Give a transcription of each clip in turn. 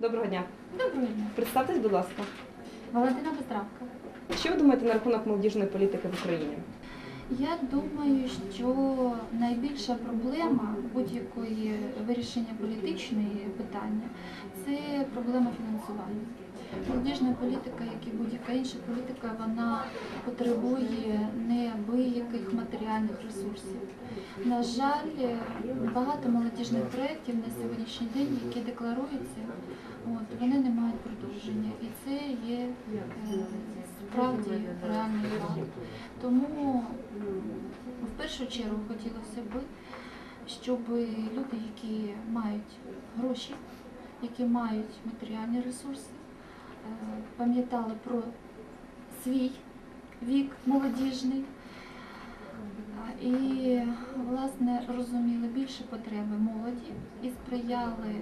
Доброго дня. Доброго дня. Представтесь, будь ласка. Валентина Бездравка. Що ви думаєте на рахунок молодіжної політики в Україні? Я думаю, що найбільша проблема будь-якої вирішення політичної питання це проблема фінансування. Молодіжна політика, як і будь-яка інша політика, вона потребує неабияких матеріальних ресурсів. На жаль, багато молодіжних проєктів на сьогоднішній день, які декларуються, от, вони не мають продовження. І це є е, справді реальний факт. Тому в першу чергу хотілося б, щоб люди, які мають гроші, які мають матеріальні ресурси, пам'ятали про свій вік молодіжний і, власне, розуміли більше потреби молоді і сприяли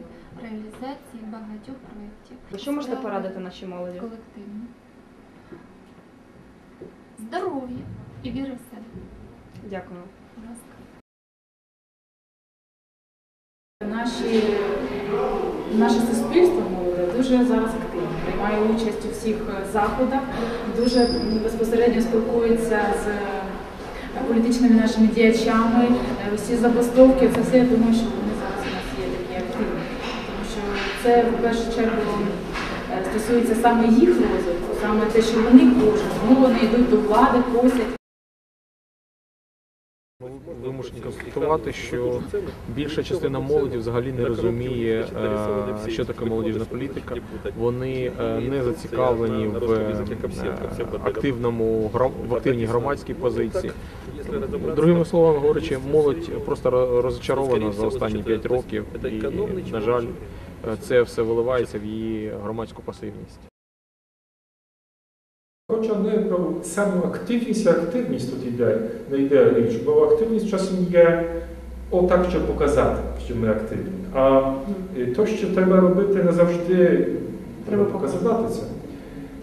реалізації багатьох проєктів. Що можете порадити нашій молоді? колективно. Здоров'я і віри в себе. Дякую. Наші, наше суспільство молоде дуже зараз активно, приймає участь у всіх е, заходах, дуже безпосередньо спілкується з е, політичними нашими діячами. Е, Усі забастовки, це все я думаю, що вони зараз у нас є такі активні. Тому що це в першу чергу е, стосується саме їх розвитку, саме те, що вони кожуть, тому вони йдуть до влади, просять. Вимушені констатувати, що більша частина молоді взагалі не розуміє, е, що таке молодіжна політика. Вони е, не зацікавлені в е, активному в активній громадській позиції. Другими словами говорячи, молодь просто розчарована за останні 5 років, і на жаль, це все виливається в її громадську пасивність. Хоча не про саму активність, а активність тут йде, не йде річ, бо активність часом є отак, щоб показати, що ми активні. А е, то, що треба робити, не завжди треба показати це.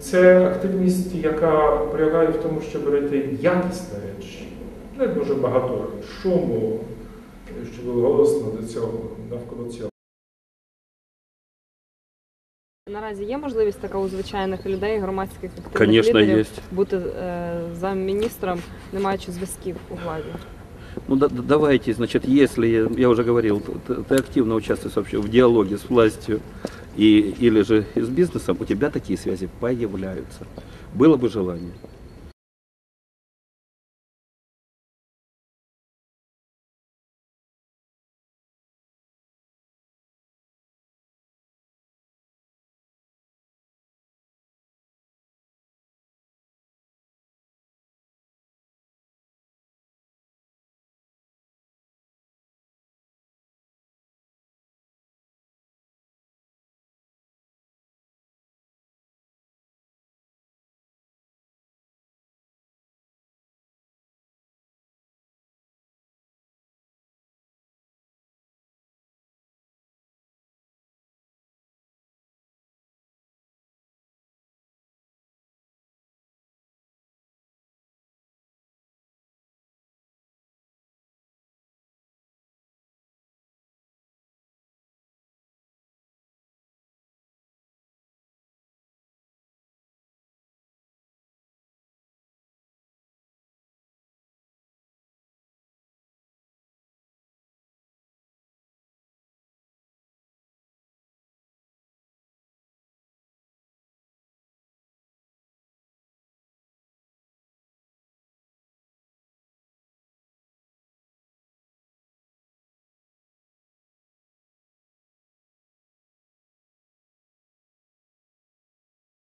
Це активність, яка полягає в тому, щоб робити якісні речі. Не дуже багато шуму, щоб було голосно до цього, навколо цього. Наразі є можливість така у звичайних людей, громадських активних Конечно, лідерів есть. бути е, замміністром, не маючи зв'язків у владі. Ну да- да- давайте, значит, если, я уже говорил, т- ты активно участвуешь вообще в диалоге с властью и, или же с бизнесом, у тебя такие связи появляются. Было бы желание.